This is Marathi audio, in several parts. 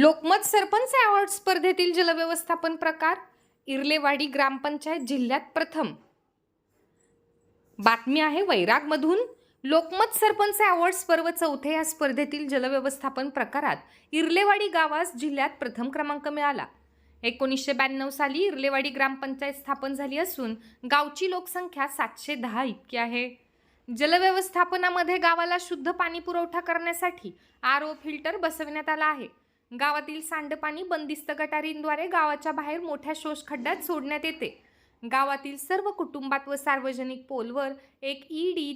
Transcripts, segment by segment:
लोकमत सरपंच अवॉर्ड स्पर्धेतील जलव्यवस्थापन प्रकार इर्लेवाडी ग्रामपंचायत जिल्ह्यात प्रथम. बातमी आहे वैरागमधून. लोकमत सरपंच अवॉर्ड पर्व चौथे या स्पर्धेतील जलव्यवस्थापन प्रकारात इर्लेवाडी गावास जिल्ह्यात प्रथम क्रमांक मिळाला. एकोणीसशे ब्याण्णव साली इर्लेवाडी ग्रामपंचायत स्थापन झाली असून गावची लोकसंख्या सातशे दहा इतकी आहे. जलव्यवस्थापनामध्ये गावाला शुद्ध पाणी पुरवठा करण्यासाठी आर ओ फिल्टर बसविण्यात आला आहे. गावातील सांडपाणी बंदिस्त गटारींद्वारे गावाच्या बाहेर मोठ्या शोषखड्ड्यात सोडण्यात येते. गावातील सर्व कुटुंबात व सार्वजनिक पोलवर एक ईडी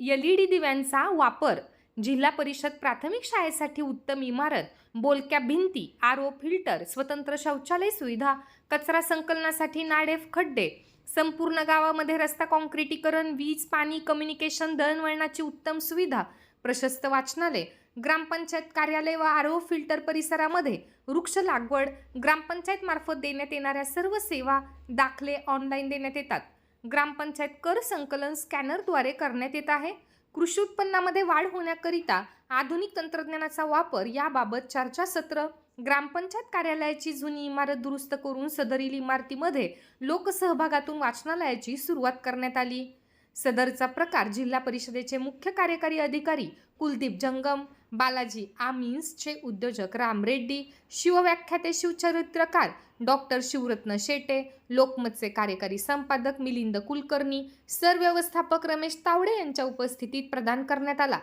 एल ई डी दिव्यांचा वापर. जिल्हा परिषद प्राथमिक शाळेसाठी उत्तम इमारत बोलक्या भिंती आर ओ फिल्टर स्वतंत्र शौचालय सुविधा कचरा संकलनासाठी नाडेफ खड्डे संपूर्ण गावामध्ये रस्ता काँक्रिटीकरण वीज पाणी कम्युनिकेशन दळणवळणाची उत्तम सुविधा प्रशस्त वाचनालय ग्रामपंचायत कार्यालय व आर ओ फिल्टर परिसरामध्ये वृक्ष लागवड ग्रामपंचायत मार्फत देण्यात येणाऱ्या सर्व सेवा दाखले ऑनलाईन देण्यात येतात. ग्रामपंचायत कर संकलन स्कॅनरद्वारे करण्यात येत आहे. कृषी उत्पन्नामध्ये वाढ होण्याकरिता आधुनिक तंत्रज्ञानाचा वापर याबाबत चर्चासत्र ग्रामपंचायत कार्यालयाची जुनी इमारत दुरुस्त करून सदरील इमारतीमध्ये लोकसहभागातून वाचनालयाची सुरुवात करण्यात आली. सदरचा प्रकार जिल्हा परिषदेचे मुख्य कार्यकारी अधिकारी कुलदीप जंगम बालाजी आमिन्सचे उद्योजक राम रेड्डी शिवव्याख्याते शिवचरित्रकार डॉक्टर शिवरत्न शेटे लोकमतचे कार्यकारी संपादक मिलिंद कुलकर्णी सरव्यवस्थापक रमेश तावडे यांच्या उपस्थितीत प्रदान करण्यात आला.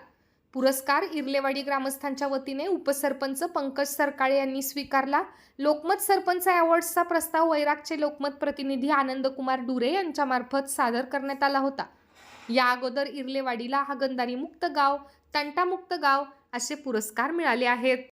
पुरस्कार इर्लेवाडी ग्रामस्थांच्या वतीने उपसरपंच पंकज सरकाळे यांनी स्वीकारला. लोकमत सरपंच अवॉर्ड्सचा प्रस्ताव वैरागचे लोकमत प्रतिनिधी आनंदकुमार डुरे यांच्यामार्फत सादर करण्यात आला होता. या अगोदर इर्लेवाडीला हागंदारी मुक्त गाव तंटामुक्त गाव असे पुरस्कार मिळाले आहेत.